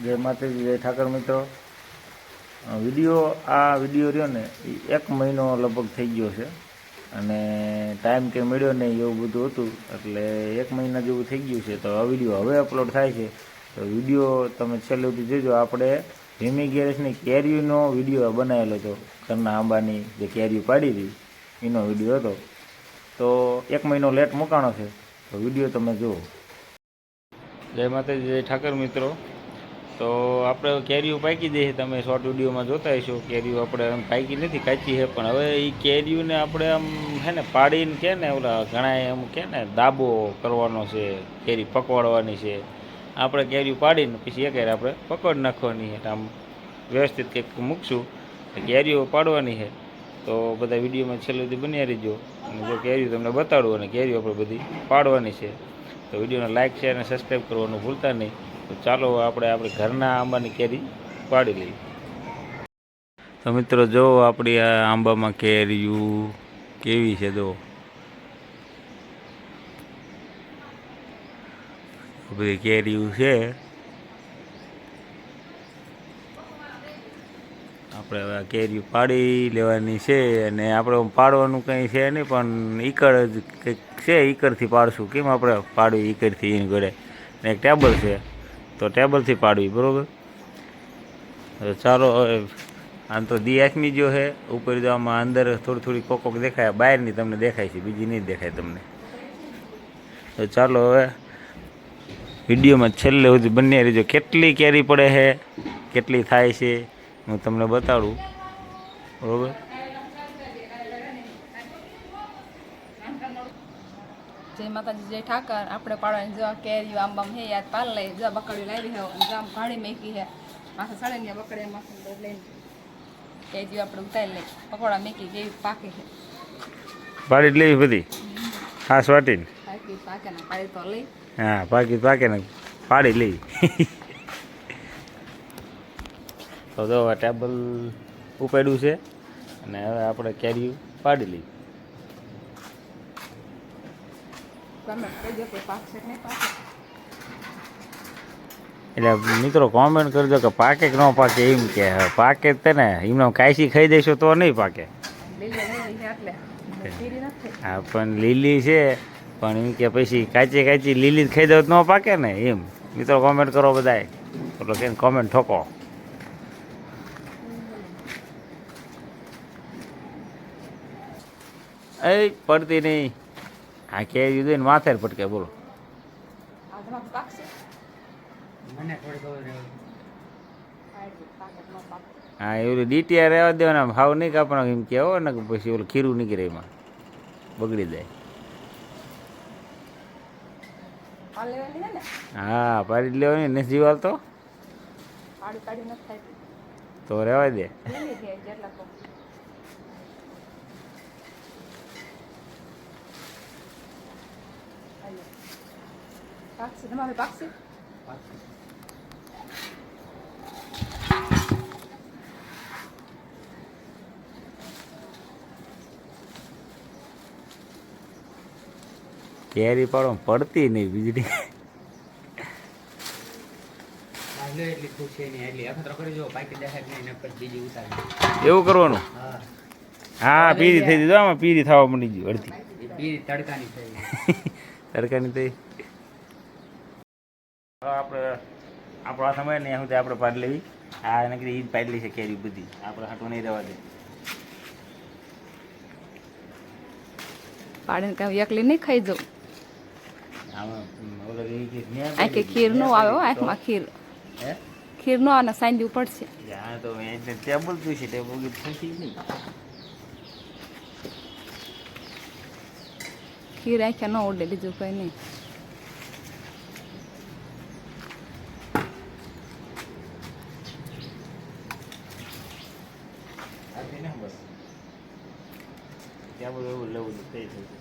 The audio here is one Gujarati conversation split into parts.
જય માતાજી, જય ઠાકર મિત્રો. વીડિયો, આ વીડિયો રહ્યો ને, એ એક મહિનો લગભગ થઈ ગયો છે. અને ટાઈમ કે મળ્યો નહીં એવું બધું હતું, એટલે એક મહિના જેવું થઈ ગયું છે. તો આ વીડિયો હવે અપલોડ થાય છે. તો વીડિયો તમે છેલ્લે સુધી જોજો. આપણે હિમી ગેરેજની કેરીનો વીડિયો બનાવેલો હતો, ઘરના આંબાની જે કેરીઓ પાડી હતી, એનો વીડિયો હતો. તો એક મહિનો લેટ મુકાણો છે. તો વીડિયો તમે જુઓ. જય માતાજી, જય ઠાકર મિત્રો. તો આપણે કેરીઓ પાકી દઈએ. તમે શોર્ટ વિડીયોમાં જોતા હશો. કેરીઓ આપણે આમ પાકી નથી કાચી છે પણ હવે એ કેરીઓને આપણે આમ હે ને પાડીને કે ને ઓલા ઘણા એમ કે ને દાબો કરવાનો છે, કેરી પકવાડવાની છે. આપણે કેરીઓ પાડીને પછી એક હારે આપણે પકડ નાખવાની છે આમ વ્યવસ્થિત કંઈક મૂકશું. કેરીઓ પાડવાની છે તો બધા વિડીયોમાં છેલ્લે સુધી બન્યા રહીજો. અને જો કેરીઓ તમને બતાડું અને કેરીઓ આપણે બધી પાડવાની છે, તો વિડીયોને લાઇક શેર અને સબસ્ક્રાઈબ કરવાનું ભૂલતા નહીં. તો ચાલો આપણે આપણે ઘરના આંબાની કેરી પાડી લઈએ. તો મિત્રો, જો આપણી આ આંબામાં કેરીયું કેવી છે જો બધી કેરીયું છે. આપણે હવે આ કેરીયું પાડી લેવાની છે અને આપણે પાડવાનું કંઈ છે નહીં, પણ ઈકડ જ કંઈક છે, ઈકડથી પાડશું. કેમ આપણે પાડવી ઈકડથી એની ઘરે? ને એક ટેબલ છે. તો ટેબલથી પાડવી, બરાબર? ચાલો આમ તો દી જો છે, ઉપર જો આમાં અંદર થોડી થોડી કોક કોક દેખાય, બહારની તમને દેખાય છે, બીજી નહીં દેખાય તમને. તો ચાલો હવે વિડીયોમાં છેલ્લે સુધી બંને રહેજો. કેટલી કેરી પડે છે, કેટલી થાય છે, હું તમને બતાડું. બરાબર? જય માતાજી જય ઠાકર. આપણે પાડવાની જવા કેરી આમ બામ હે યાદ પાલ લઈ જવા બકડ્યું લાવી હે અને જામ ઘાણી મેકી હે. માથે સળે ને બકડે માથે લઈને. કેરીઓ આપણે ઉતારી લઈ પકોડા મેકી કેવી પાકે છે પાડી લેવી બધી? ખાસ વાટીને પાકી પાકે ને પાડી તો લઈ. હા પાકી પાકે ને પાડી લઈ. તો જો ટેબલ ઉપાડ્યું છે અને હવે આપણે કેરી પાડી લઈ એટલે મિત્રો કોમેન્ટ કરજો કે પાકે કે ન પાકે એમ કે પાકે તે ને, એમને કાયસી ખાઈ દઈશું તો નહીં પાકે. હા, પણ લીલી છે, પણ એમ કે પછી કાચી કાચી લીલી ખાઈ દઉં તો ન પાકે ને એમ. મિત્રો કોમેન્ટ કરો બધાય. એટલે કે કોમેન્ટ ઠોકો. એ, પડતી નહીં. આ કે દીધું માથે જ પટકે બોલો. ન હા એવું ડીટીઆર રહેવા દેવાના ભાવ નહીં કાપવાનો એમ કહેવો ને પછી ઓલું ખીરું નીકળે એમાં. બગડી જાય. ને હા પાડી જ લેવાની ને જીવાલ તો તો રહેવા દે લીલી છે જેટલા તો હાલો. પણ પડતી વીજળી. બાજુ એટલી ખુશ છે નહીં એટલી. અખતરો કરી જો પાકી દેખાય જ નહીં નકર બીજી ઉતારી એવું કરવાનું? હા. હા પીરી થઈ દીધું આમાં પીરી થવા મળી ગયું અડધી. તડકાની થઈ તડકાની થઈ આપણે આપણા સમય ને સુધી આપણે પાડ લેવી. આ નકરી ઈદ પાડલી છે કેરી બધી. આપણે હાટો નહીં રહેવા દે. પાડીને કાંઈ એકલી નહીં ખાઈ જવું. આમાં ઓલો ઈ કે ન્યા આંખે ખીર નો આવે હો આંખમાં ખીર. હે? ખીર નો આવે ને પડશે હા તો એટલે ટેબલ જોઈ છે ટેબલ ફૂંકી નહીં? ખીર આંખે ન ઉડે બીજું કંઈ નહીં આપી ને બસ ટેબલ એવું લેવું તો થઈ થયું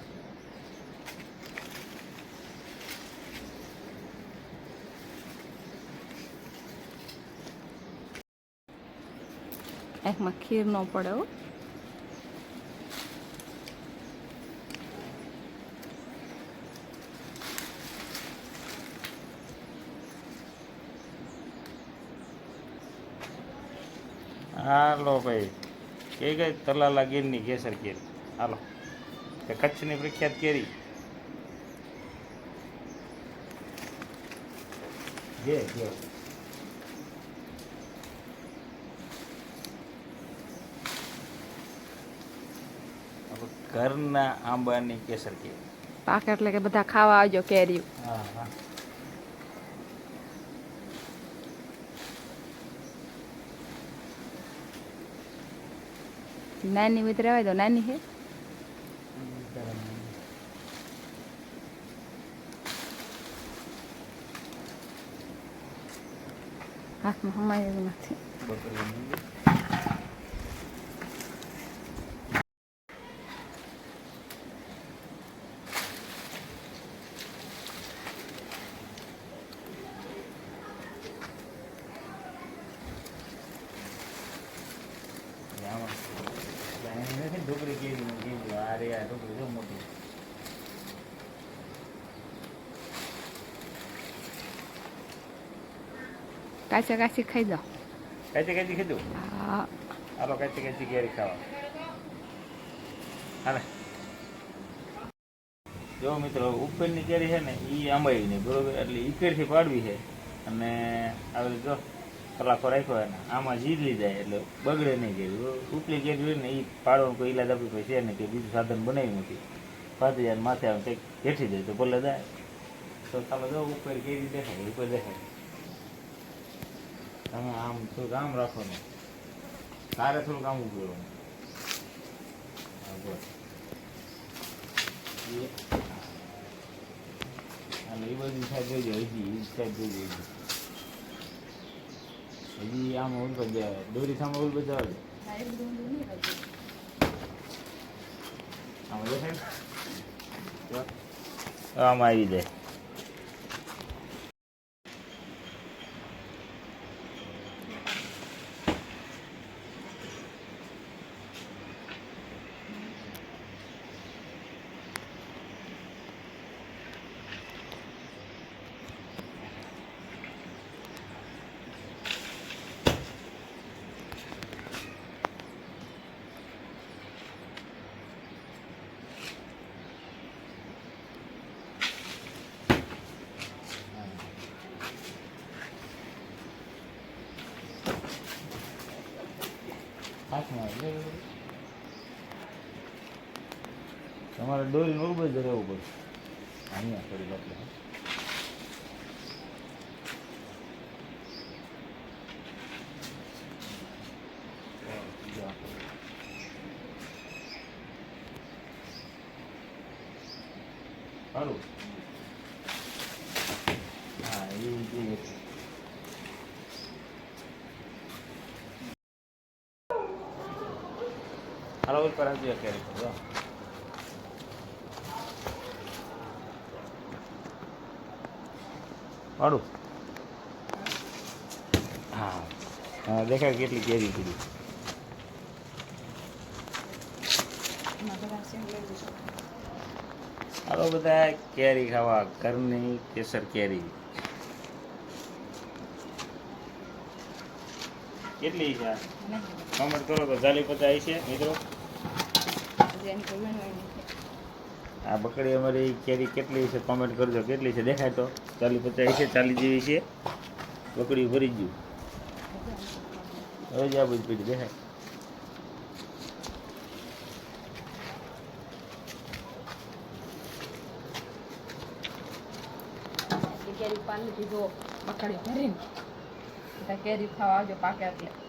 આંખમાં ખીર ન પડે હો. હાલો ભાઈ. કે ગઈ તલાલા ગીરની કેસર કેરી હાલો. તે કચ્છની પ્રખ્યાત કેરી. જે જે આપણું ઘરના આંબાની કેસર કેરી. પાક એટલે કે બધા ખાવા આવજો કેરી હા હા. નાની મિત્ર આવે તો નાની હે હાથમાં સમાય એવું નથી બકરી મૂંગી. આમાં આની નથી ઢોકળી કેવી કેવી આ રે આ ઢોકળી જો મોટી કાચા કાચી ખાઈ દો કાચી કાચી દઉં હા. હાલો કાચી કાચી કેરી ખાવા. હાલે. જો મિત્રો ઉપરની કેરી છે ને એ આંબાઈ નહીં બરોબર? એટલે ઈકડથી પાડવી છે. અને આવી જો કલાકો રાખ્યો એને આમાં જીલી જાય એટલે બગડે નહીં કેરી. ઉપલી કેરી હોય ને એ પાડવાનું કોઈ ઈલાજ આપી પછી છે ને કે બીજું સાધન બનાવ્યું નથી. પાછી જાય માથે આમ કંઈક હેઠી જાય તો ભલે જાય. તો તમે જો ઉપર કેરી દેખાય ઉપર દેખાય. તમે આમ તો આમ રાખો ને તારે થોડુંક આમ ઉભું રહેવાનું. હા, બસ. એ- બધી સાઈડ જોઈજો હજી એ સાઈડ જોઈ હજી. હજી આમ ઓલ પર જાય દોરી સામે ઓલ બધા જવા આમ દેખાય ને? આમાં આવી જાય તમારે દોરી ઉભું જ રહેવું પડશે. અહીંયા થોડી આપણે સારું હા એ એ હાલો ઉપર આવજો વાળું? હા. હા, દેખાય કેટલી કેરી પડી હાલો, બધા કેરી ખાવા, ઘરની કેસર કેરી. કેટલી છે? કમેન્ટ કરો તો જાલી પચાવી છે મિત્રો. આ બકડી અમારી કેરી કેટલી છે કોમેન્ટ કરજો કેટલી છે દેખાય તો. ચાલી પચાસ છે ચાલી જેવી છે. બકડી ભરી ગયું. હવે જ આ બધી દેખાય. કેરી પાલી દીધો પકડી ભરીને. કેરી ખાવા આવજો પાકે એટલે.